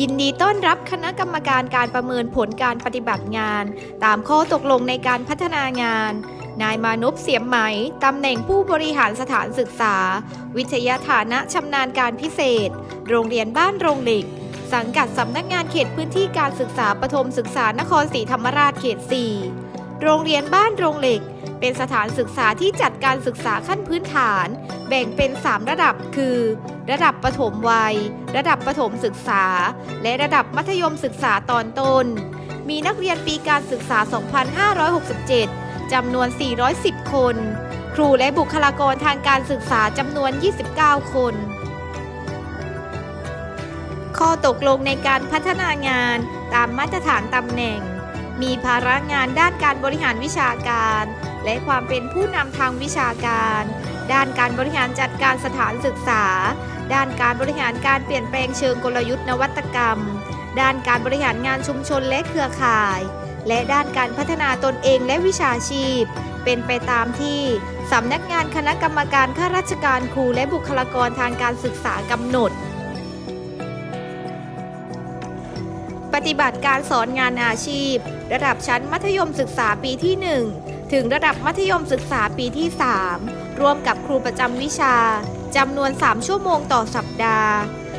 ยินดีต้อนรับคณะกรรมการการประเมินผลการปฏิบัติงาน ตามข้อตกลงในการพัฒนางาน นายมานพเสียมไหม ตำแหน่งผู้บริหารสถานศึกษา วิทยาฐานะชำนาญการพิเศษ โรงเรียนบ้านโรงเหล็ก สังกัดสำนักงานเขตพื้นที่การศึกษาปฐมศึกษานครศรีธรรมราชเขต 4 โรงเรียนบ้านโรงเหล็ก เป็นสถานศึกษาที่จัดการศึกษาขั้นพื้นฐาน แบ่งเป็น 3 ระดับคือ ระดับประถมวัย ระดับประถมศึกษา และระดับมัธยมศึกษาตอนต้น มีนักเรียนปีการศึกษา 2567 จำนวน 410 คน ครูและบุคลากรทางการศึกษาจำนวน 29 คน ข้อตกลงในการพัฒนางานตามมาตรฐานตำแหน่งมีภาระงานด้านการบริหารวิชาการ และความเป็นผู้นำทางวิชาการ ด้านการบริหารจัดการสถานศึกษา ด้านการบริหารการเปลี่ยนแปลงเชิงกลยุทธ์นวัตกรรม ด้านการบริหารงานชุมชนและเครือข่าย และด้านการพัฒนาตนเองและวิชาชีพ เป็นไปตามที่สำนักงานคณะกรรมการข้าราชการครูและบุคลากรทางการศึกษากำหนด ปฏิบัติการสอนงานอาชีพ ระดับชั้นมัธยมศึกษาปีที่ 1 ถึงระดับมัธยมศึกษาปีที่ 3 ร่วมกับครูประจำวิชาจำนวน 3 ชั่วโมงต่อสัปดาห์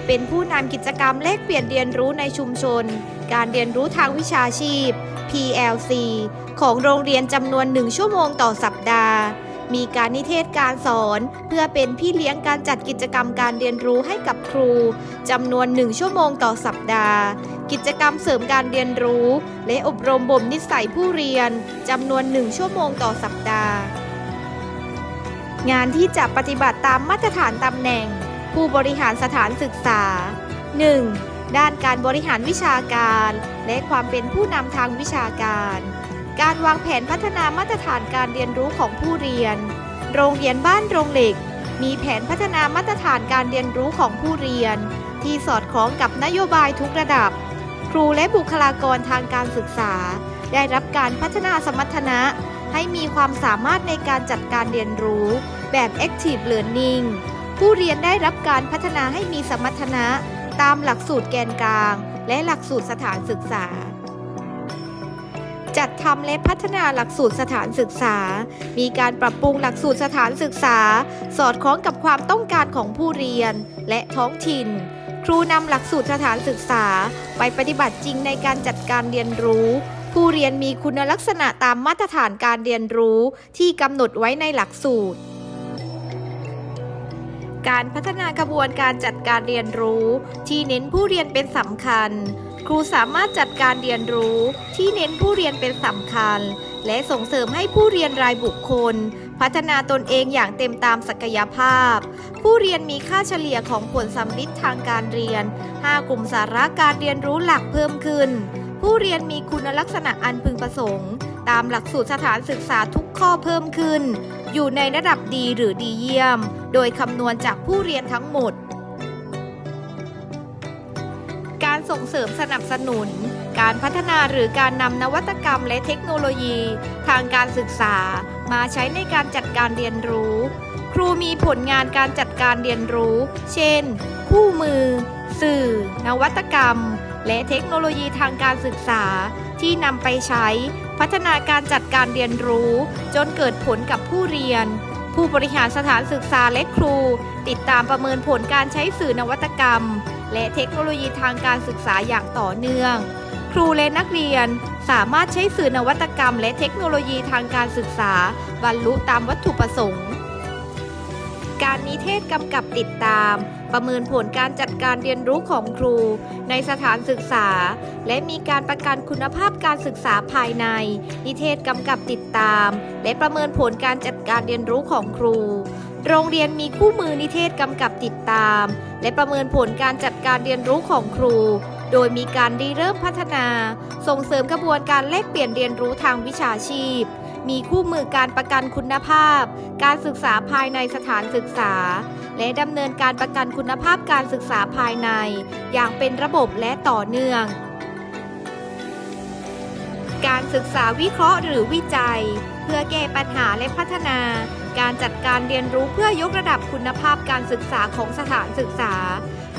เป็นผู้นำกิจกรรมแลกเปลี่ยนเรียนรู้ในชุมชน การเรียนรู้ทางวิชาชีพ PLC ของโรงเรียนจำนวน 1 ชั่วโมงต่อสัปดาห์ มีการนิเทศการสอน เพื่อเป็นพี่เลี้ยงการจัดกิจกรรมการเรียนรู้ให้กับครูจำนวน 1 ชั่วโมงต่อสัปดาห์ กิจกรรมเสริมการเรียนรู้ และอบรมบ่มนิสัยผู้เรียนจำนวน 1 ชั่วโมงต่อสัปดาห์ งานที่จะปฏิบัติตามมาตรฐานตำแหน่ง ผู้บริหารสถานศึกษา 1. ด้านการบริหารวิชาการ และความเป็นผู้นำทางวิชาการ การวางแผนพัฒนามาตรฐานการเรียนรู้ของผู้เรียน โรงเรียนบ้านโรงเหล็ก มีแผนพัฒนามาตรฐานการเรียนรู้ของผู้เรียนที่สอดคล้องกับนโยบายทุกระดับ ครูและบุคลากรทางการศึกษา ได้รับการพัฒนาสมรรถนะ ให้มีความสามารถในการจัดการเรียนรู้ แบบ Active Learning ผู้เรียนได้รับการพัฒนาให้มีสมรรถนะ ตามหลักสูตรแกนกลาง และหลักสูตรสถานศึกษาจัดทำและพัฒนาหลักสูตรสถานศึกษา มีการปรับปรุงหลักสูตรสถานศึกษา สอดคล้องกับความต้องการของผู้เรียนและท้องถิ่น ครูนำหลักสูตรสถานศึกษาไปปฏิบัติจริงในการจัดการเรียนรู้ ผู้เรียนมีคุณลักษณะตามมาตรฐานการเรียนรู้ที่กำหนดไว้ในหลักสูตร การพัฒนากระบวนการจัดการเรียนรู้ ที่เน้นผู้เรียนเป็นสำคัญ ครูสามารถจัดการเรียนรู้ ที่เน้นผู้เรียนเป็นสำคัญ และส่งเสริมให้ผู้เรียนรายบุคคล พัฒนาตนเองอย่างเต็มตามศักยภาพ ผู้เรียนมีค่าเฉลี่ยของผลสัมฤทธิ์ทางการเรียน 5 กลุ่มสาระการเรียนรู้หลักเพิ่มขึ้น ผู้เรียนมีคุณลักษณะอันพึงประสงค์ ตามหลักสูตรสถานศึกษาทุกข้อเพิ่มขึ้น อยู่ในระดับดีหรือดีเยี่ยม โดยคำนวณจากผู้เรียนทั้งหมด ส่งเสริมสนับสนุน การพัฒนาหรือการนำนวัตกรรมและเทคโนโลยี ทางการศึกษา มาใช้ในการจัดการเรียนรู้ ครูมีผลงานการจัดการเรียนรู้ เช่น คู่มือ สื่อ นวัตกรรม และเทคโนโลยีทางการศึกษา ที่นำไปใช้ พัฒนาการจัดการเรียนรู้ จนเกิดผลกับผู้เรียนผู้บริหารสถานศึกษาและครู ติดตามประเมินผลการใช้สื่อนวัตกรรม และเทคโนโลยีทางการศึกษาอย่างต่อเนื่อง ครูและนักเรียนสามารถใช้สื่อนวัตกรรม และเทคโนโลยีทางการศึกษา บรรลุตามวัตถุประสงค์ การนิเทศกำกับติดตาม ประเมินผลการจัดการเรียนรู้ของครู ในสถานศึกษา และมีการประกันคุณภาพการศึกษาภายใน นิเทศกำกับติดตาม และประเมินผลการจัดการเรียนรู้ของครู โรงเรียนมีคู่มือนิเทศกำกับติดตาม และประเมินผลการจัดการเรียนรู้ของครู โดยมีการริเริ่มพัฒนา ส่งเสริมกระบวนการแลกเปลี่ยนเรียนรู้ทางวิชาชีพ มีคู่มือการประกันคุณภาพ การศึกษาภายในสถานศึกษา และดำเนินการประกันคุณภาพการศึกษาภายใน อย่างเป็นระบบและต่อเนื่อง การศึกษาวิเคราะห์หรือวิจัย เพื่อแก้ปัญหาและพัฒนา การจัดการเรียนรู้เพื่อยกระดับคุณภาพการศึกษาของสถานศึกษา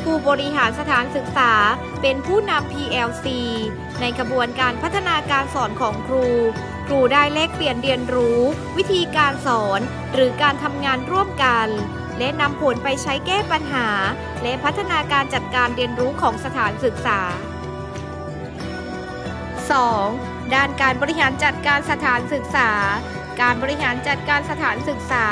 ผู้บริหารสถานศึกษาเป็นผู้นำ PLC ในกระบวนการพัฒนาการสอนของครู ครูได้แลกเปลี่ยนเรียนรู้ วิธีการสอน หรือการทำงานร่วมกัน และนำผลไปใช้แก้ปัญหา และพัฒนาการจัดการเรียนรู้ของสถานศึกษา 2. ด้านการบริหารจัดการสถานศึกษา การบริหารจัดการสถานศึกษา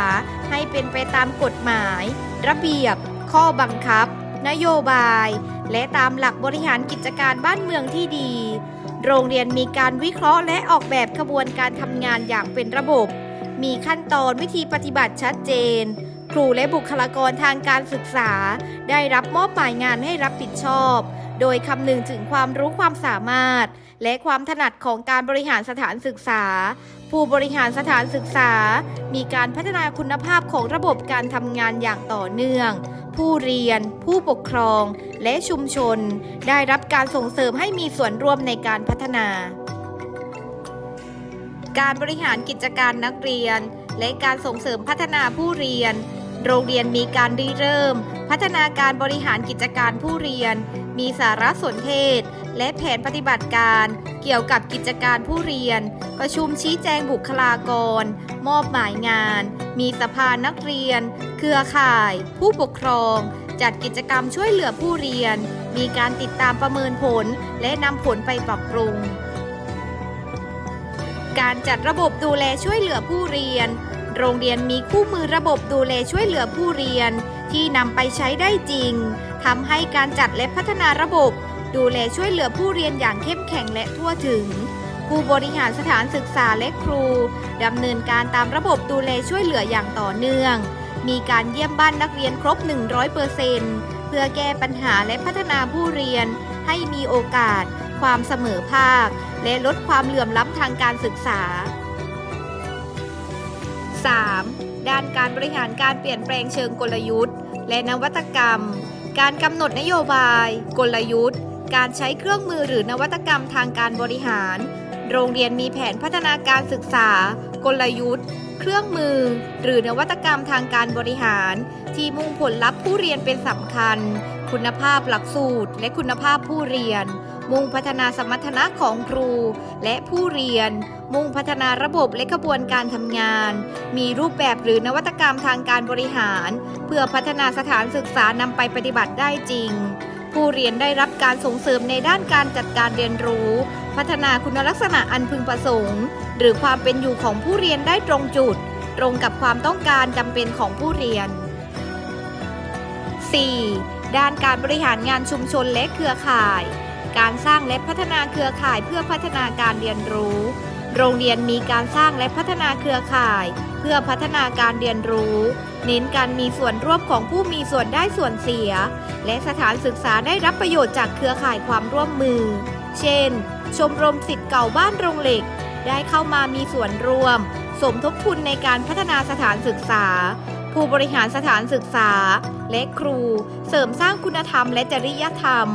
ให้เป็นไปตามกฎหมาย ระเบียบ ข้อบังคับ นโยบาย และตามหลักบริหารกิจการบ้านเมืองที่ดี โรงเรียนมีการวิเคราะห์และออกแบบขบวนการทำงานอย่างเป็นระบบ มีขั้นตอนวิธีปฏิบัติชัดเจน ครูและบุคลากรทางการศึกษา ได้รับมอบหมายงานให้รับผิดชอบ โดยคำนึงถึงความรู้ความสามารถ และความถนัดของการบริหารสถานศึกษา ผู้บริหารสถานศึกษา มีการพัฒนาคุณภาพของระบบการทำงานอย่างต่อเนื่อง ผู้เรียน ผู้ปกครอง และชุมชน ได้รับการส่งเสริมให้มีส่วนร่วมในการพัฒนา การบริหารกิจการนักเรียน และการส่งเสริมพัฒนาผู้เรียนโรงเรียนมีการริเริ่ม พัฒนาการบริหารกิจการผู้เรียน มีสารสนเทศ และแผนปฏิบัติการเกี่ยวกับกิจการผู้เรียน ประชุมชี้แจงบุคลากร มอบหมายงาน มีสภานักเรียน เครือข่าย ผู้ปกครอง จัดกิจกรรมช่วยเหลือผู้เรียน มีการติดตามประเมินผลและนำผลไปปรับปรุง การจัดระบบดูแลช่วยเหลือผู้เรียน โรงเรียนมีคู่มือระบบดูแลช่วยเหลือผู้เรียน ที่นำไปใช้ได้จริงทำให้การจัดและพัฒนาระบบ ดูแลช่วยเหลือผู้เรียนอย่างเข้มแข็งและทั่วถึง ผู้บริหารสถานศึกษาและครูดำเนินการตามระบบดูแลช่วยเหลืออย่างต่อเนื่อง มีการเยี่ยมบ้านนักเรียนครบ 100%เเพื่อแก้ปัญหาและพัฒนาผู้เรียน ให้มีโอกาส ความเสมอภาค และลดความเหลื่อมล้ำทางการศึกษา 3. ด้านการบริหารการเปลี่ยนแปลงเชิงกลยุทธ์ และนวัตกรรม การกำหนดนโยบาย กลยุทธ์ การใช้เครื่องมือหรือนวัตกรรมทางการบริหาร โรงเรียนมีแผนพัฒนาการศึกษา กลยุทธ์ เครื่องมือ หรือนวัตกรรมทางการบริหาร ที่มุ่งผลลัพธ์ผู้เรียนเป็นสำคัญ คุณภาพหลักสูตร และคุณภาพผู้เรียน มุ่งพัฒนาสมรรถนะของครู และผู้เรียน มุ่งพัฒนาระบบและกระบวนการทำงาน มีรูปแบบหรือนวัตกรรมทางการบริหาร เพื่อพัฒนาสถานศึกษานำไปปฏิบัติได้จริง ผู้เรียนได้รับการส่งเสริมในด้านการจัดการเรียนรู้ พัฒนาคุณลักษณะอันพึงประสงค์ หรือความเป็นอยู่ของผู้เรียนได้ตรงจุด ตรงกับความต้องการจำเป็นของผู้เรียน 4. ด้านการบริหารงานชุมชนและเครือข่าย การสร้างและพัฒนาเครือข่ายเพื่อพัฒนาการเรียนรู้ โรงเรียนมีการสร้างและพัฒนาเครือข่าย เพื่อพัฒนาการเรียนรู้ เน้นการมีส่วนร่วมของผู้มีส่วนได้ส่วนเสีย และสถานศึกษาได้รับประโยชน์จากเครือข่ายความร่วมมือ เช่น ชมรมสิทธิ์เก่าบ้านโรงเหล็ก ได้เข้ามามีส่วนร่วม สมทบทุนในการพัฒนาสถานศึกษา ผู้บริหารสถานศึกษา และครู เสริมสร้างคุณธรรมและจริยธรรม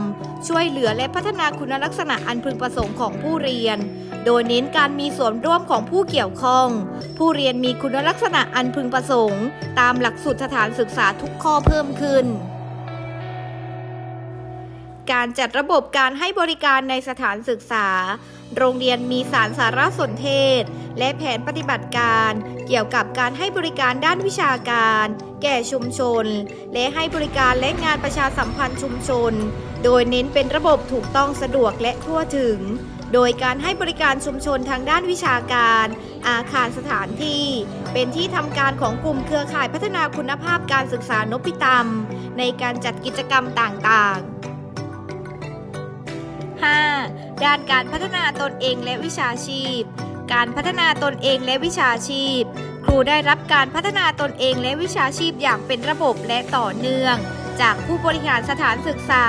ช่วยเหลือและพัฒนาคุณลักษณะอันพึงประสงค์ของผู้เรียน โดยเน้นการมีส่วนร่วมของผู้เกี่ยวข้อง ผู้เรียนมีคุณลักษณะอันพึงประสงค์ ตามหลักสูตรสถานศึกษาทุกข้อเพิ่มขึ้น การจัดระบบการให้บริการในสถานศึกษา โรงเรียนมีสารสารสนเทศ และแผนปฏิบัติการ เกี่ยวกับการให้บริการด้านวิชาการ แก่ชุมชน และให้บริการและงานประชาสัมพันธ์ชุมชน โดยเน้นเป็นระบบถูกต้องสะดวกและทั่วถึง โดยการให้บริการชุมชนทางด้านวิชาการ อาคารสถานที่ เป็นที่ทำการของกลุ่มเครือข่ายพัฒนาคุณภาพการศึกษานพิตามในการจัดกิจกรรมต่างๆ 5. ด้านการพัฒนาตนเองและวิชาชีพ การพัฒนาตนเองและวิชาชีพ ครูได้รับการพัฒนาตนเองและวิชาชีพอย่างเป็นระบบและต่อเนื่อง จากผู้บริหารสถานศึกษา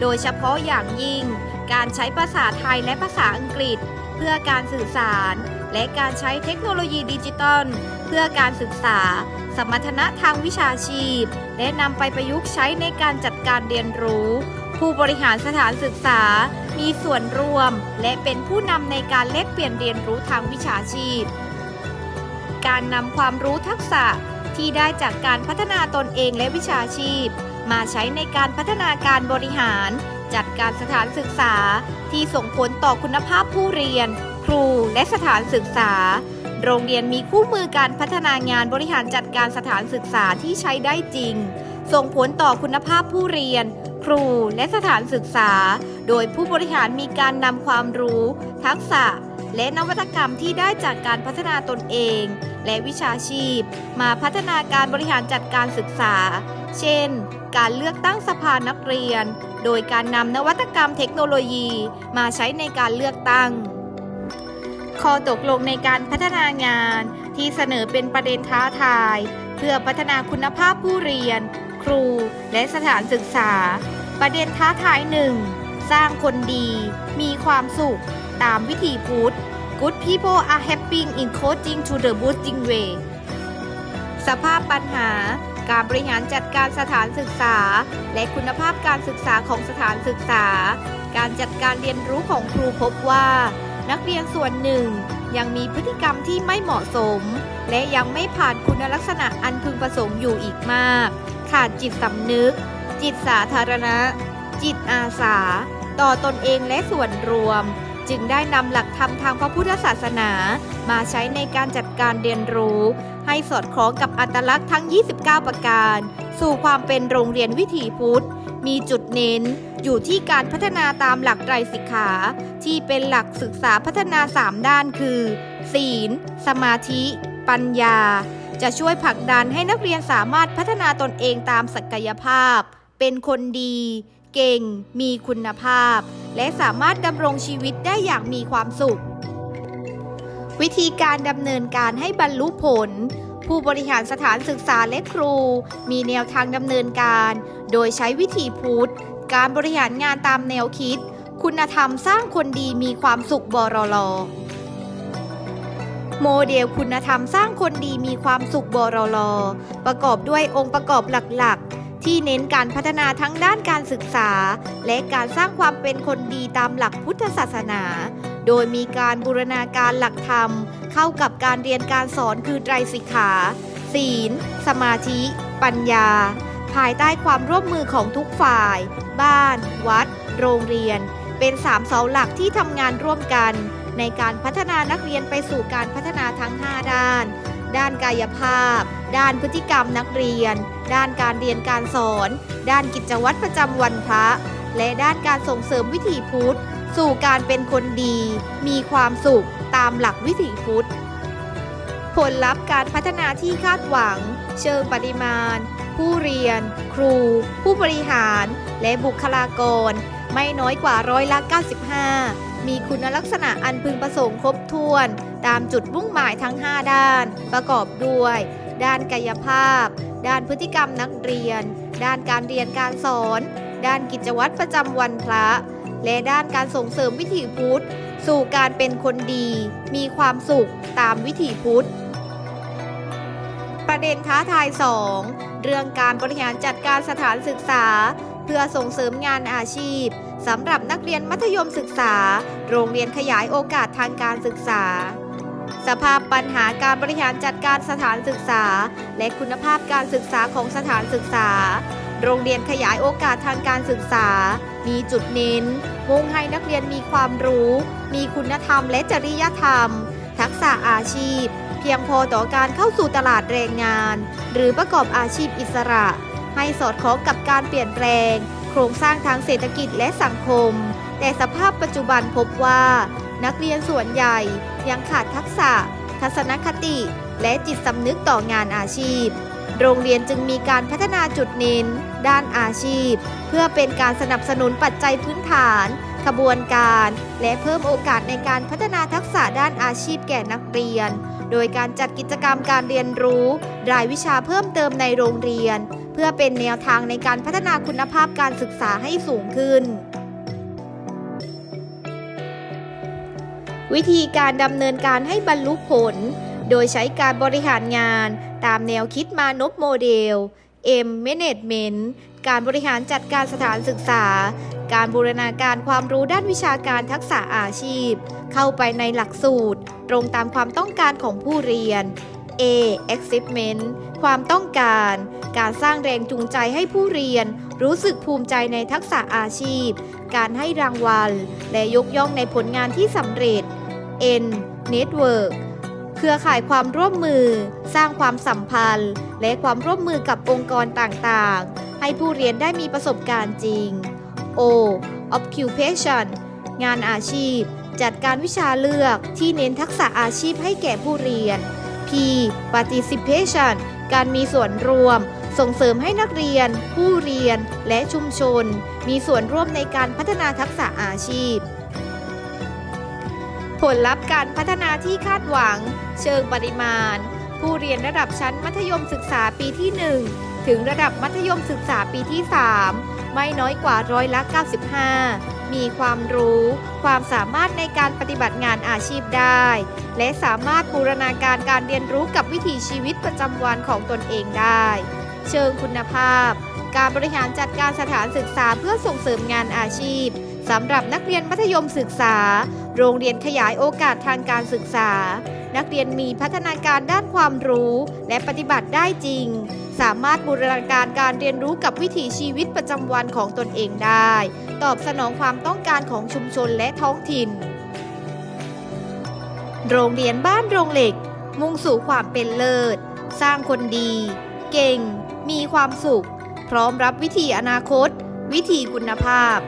โดยเฉพาะอย่างยิ่ง การใช้ภาษาไทยและภาษาอังกฤษ เพื่อการสื่อสาร และการใช้เทคโนโลยีดิจิตอลเพื่อการศึกษา สมรรถนะทางวิชาชีพ และนำไปประยุกต์ใช้ในการจัดการเรียนรู้ ผู้บริหารสถานศึกษา มีส่วนร่วม และเป็นผู้นำในการแลกเปลี่ยนเรียนรู้ทางวิชาชีพ การนำความรู้ทักษะที่ได้จากการพัฒนาตนเองและวิชาชีพ มาใช้ในการพัฒนาการบริหาร จัดการสถานศึกษาที่ส่งผลต่อคุณภาพผู้เรียน ครูและสถานศึกษา โรงเรียนมีคู่มือการพัฒนางานบริหารจัดการสถานศึกษาที่ใช้ได้จริง ส่งผลต่อคุณภาพผู้เรียน ครูและสถานศึกษา โดยผู้บริหารมีการนำความรู้ ทักษะ และนวัตกรรมที่ได้จากการพัฒนาตนเอง และวิชาชีพ มาพัฒนาการบริหารจัดการศึกษา เช่น การเลือกตั้งสภานักเรียน โดยการนำนวัตกรรมเทคโนโลยีมาใช้ในการเลือกตั้ง ข้อตกลงในการพัฒนางานที่เสนอเป็นประเด็นท้าทาย เพื่อพัฒนาคุณภาพผู้เรียน ครู และสถานศึกษา ประเด็นท้าทายหนึ่งสร้างคนดี มีความสุข ตามวิธีพุทธ Good people are happy in coaching to the boosting way สภาพปัญหา การบริหารจัดการสถานศึกษา และคุณภาพการศึกษาของสถานศึกษา การจัดการเรียนรู้ของครูพบว่า นักเรียนส่วนหนึ่ง ยังมีพฤติกรรมที่ไม่เหมาะสม และยังไม่ผ่านคุณลักษณะอันพึงประสงค์อยู่อีกมาก ขาดจิตสำนึก จิตสาธารณะ จิตอาสา ต่อตนเองและส่วนรวม จึงได้นำหลักธรรมทางพระพุทธศาสนา มาใช้ในการจัดการเรียนรู้ ให้สอดคล้องกับอัตลักษณ์ทั้ง 29 ประการ สู่ความเป็นโรงเรียนวิถีพุทธ มีจุดเน้น อยู่ที่การพัฒนาตามหลักไตรสิกขา ที่เป็นหลักศึกษาพัฒนา 3 ด้านคือ ศีล สมาธิ ปัญญา จะช่วยผลักดันให้นักเรียนสามารถพัฒนาตนเองตามศักยภาพ เป็นคนดี เก่ง มีคุณภาพ และสามารถดำรงชีวิตได้อย่างมีความสุข วิธีการดำเนินการให้บรรลุผล ผู้บริหารสถานศึกษาและครู มีแนวทางดำเนินการ โดยใช้วิธีพุทธการบริหารงานตามแนวคิด คุณธรรมสร้างคนดีมีความสุขบรลโมเดลคุณธรรมสร้างคนดีมีความสุขบรลประกอบด้วยองค์ประกอบหลักๆ ที่เน้นการพัฒนาทั้งด้านการศึกษา และการสร้างความเป็นคนดีตามหลักพุทธศาสนา โดยมีการบูรณาการหลักธรรม เข้ากับการเรียนการสอนคือไตรสิกขา ศีล สมาธิ ปัญญา ภายใต้ความร่วมมือของทุกฝ่าย บ้าน วัด โรงเรียน เป็นสามเสาหลักที่ทำงานร่วมกัน ในการพัฒนานักเรียนไปสู่การพัฒนาทั้ง 5 ด้าน ด้านกายภาพ ด้านพฤติกรรมนักเรียน ด้านการเรียนการสอน ด้านกิจวัตรประจำวันพระ และด้านการส่งเสริมวิถีพุทธ สู่การเป็นคนดี มีความสุขตามหลักวิถีพุทธ ผลลัพธ์การพัฒนาที่คาดหวัง เชิงปริมาณ ผู้เรียน ครู ผู้บริหาร และบุคลากร ไม่น้อยกว่าร้อยละ 95 มีคุณลักษณะอันพึงประสงค์ครบถ้วน ตามจุดมุ่งหมายทั้ง 5 ด้าน ประกอบด้วย ด้านกายภาพ ด้านพฤติกรรมนักเรียน ด้านการเรียนการสอน ด้านกิจวัตรประจำวันพระ และด้านการส่งเสริมวิถีพุทธ สู่การเป็นคนดี มีความสุขตามวิถีพุทธ ประเด็นท้าทาย 2 เรื่องการบริหารจัดการสถานศึกษา เพื่อส่งเสริมงานอาชีพสำหรับนักเรียนมัธยมศึกษา โรงเรียนขยายโอกาสทางการศึกษา สภาพปัญหาการบริหารจัดการสถานศึกษา และคุณภาพการศึกษาของสถานศึกษา โรงเรียนขยายโอกาสทางการศึกษา มีจุดเน้น มุ่งให้นักเรียนมีความรู้ มีคุณธรรมและจริยธรรม ทักษะอาชีพ เพียงพอต่อการเข้าสู่ตลาดแรงงาน หรือประกอบอาชีพอิสระ ให้สอดคล้องกับการเปลี่ยนแปลง โครงสร้างทางเศรษฐกิจและสังคม แต่สภาพปัจจุบันพบว่า นักเรียนส่วนใหญ่ยังขาดทักษะ ทัศนคติ และจิตสำนึกต่องานอาชีพ โรงเรียนจึงมีการพัฒนาจุดเน้น ด้านอาชีพ เพื่อเป็นการสนับสนุนปัจจัยพื้นฐานขบวนการ และเพิ่มโอกาสในการพัฒนาทักษะด้านอาชีพแก่นักเรียน โดยการจัดกิจกรรมการเรียนรู้ รายวิชาเพิ่มเติมในโรงเรียน เพื่อเป็นแนวทางในการพัฒนาคุณภาพการศึกษาให้สูงขึ้น วิธีการดำเนินการให้บรรลุผล โดยใช้การบริหารงานตามแนวคิดมานพโมเดล M Management การบริหารจัดการสถานศึกษา การบูรณาการความรู้ด้านวิชาการทักษะอาชีพ เข้าไปในหลักสูตร ตรงตามความต้องการของผู้เรียน A Achievement ความต้องการ การสร้างแรงจูงใจให้ผู้เรียน รู้สึกภูมิใจในทักษะอาชีพ การให้รางวัล และยกย่องในผลงานที่สำเร็จ N Network เครือข่ายความร่วมมือ สร้างความสัมพันธ์ และความร่วมมือกับองค์กรต่างๆ ให้ผู้เรียนได้มีประสบการณ์จริง O Occupation งานอาชีพ จัดการวิชาเลือกที่เน้นทักษะอาชีพให้แก่ผู้เรียน P Participation การมีส่วนรวม ส่งเสริมให้นักเรียน ผู้เรียน และชุมชน มีส่วนร่วมในการพัฒนาทักษะอาชีพ ผลลัพธ์การพัฒนาที่คาดหวัง เชิงปริมาณ ผู้เรียนระดับชั้นมัธยมศึกษาปีที่ 1 ถึงระดับมัธยมศึกษาปีที่ 3 ไม่น้อยกว่าร้อยละ 95 มีความรู้ ความสามารถในการปฏิบัติงานอาชีพได้ และสามารถบูรณาการการเรียนรู้กับวิถีชีวิตประจำวันของตนเองได้ เชิงคุณภาพ การบริหารจัดการสถานศึกษาเพื่อส่งเสริมงานอาชีพสำหรับนักเรียนมัธยมศึกษา โรงเรียนขยายโอกาสทางการศึกษา นักเรียนมีพัฒนาการด้านความรู้ และปฏิบัติได้จริง สามารถบูรณาการการเรียนรู้กับวิถีชีวิตประจำวันของตนเองได้ ตอบสนองความต้องการของชุมชนและท้องถิ่น โรงเรียนบ้านโรงเหล็ก มุ่งสู่ความเป็นเลิศ สร้างคนดี เก่ง มีความสุข พร้อมรับวิถีอนาคต วิถีคุณภาพ